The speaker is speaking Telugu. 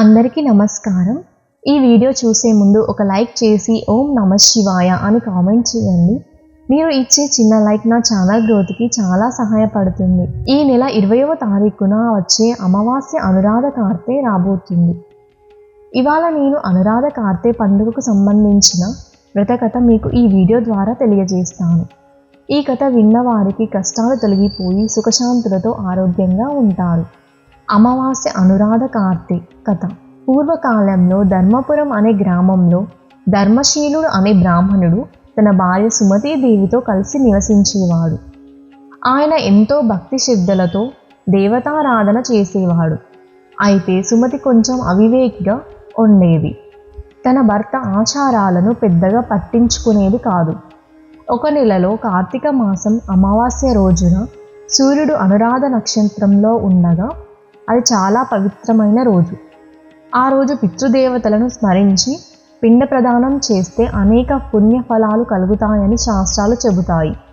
అందరికీ నమస్కారం. ఈ వీడియో చూసే ముందు ఒక లైక్ చేసి ఓం నమ శివాయ అని కామెంట్ చేయండి. మీరు ఇచ్చే చిన్న లైక్ నా ఛానల్ గ్రోత్కి చాలా సహాయపడుతుంది. ఈ నెల ఇరవయవ తారీఖున వచ్చే అమావాస్య అనురాధ కార్తె రాబోతుంది. ఇవాళ నేను అనురాధ కార్తె పండుగకు సంబంధించిన వ్రతకథ మీకు ఈ వీడియో ద్వారా తెలియజేస్తాను. ఈ కథ విన్నవారికి కష్టాలు తొలగిపోయి సుఖశాంతులతో ఆరోగ్యంగా ఉంటారు. అమావాస్య అనురాధ కార్తె కథ పూర్వకాలంలో ధర్మపురం అనే గ్రామంలో ధర్మశీలుడు అనే బ్రాహ్మణుడు తన భార్య సుమతీదేవితో కలిసి నివసించేవాడు. ఆయన ఎంతో భక్తి శ్రద్ధలతో దేవతారాధన చేసేవాడు. అయితే సుమతి కొంచెం అవివేకిగా ఉండేది. తన భర్త ఆచారాలను పెద్దగా పట్టించుకునేది కాదు. ఒక నెలలో కార్తీక మాసం అమావాస్య రోజున సూర్యుడు అనురాధ నక్షత్రంలో ఉండగా అది చాలా పవిత్రమైన రోజు. ఆ రోజు పితృదేవతలను స్మరించి పిండ ప్రదానం చేస్తే అనేక పుణ్యఫలాలు కలుగుతాయని శాస్త్రాలు చెబుతాయి.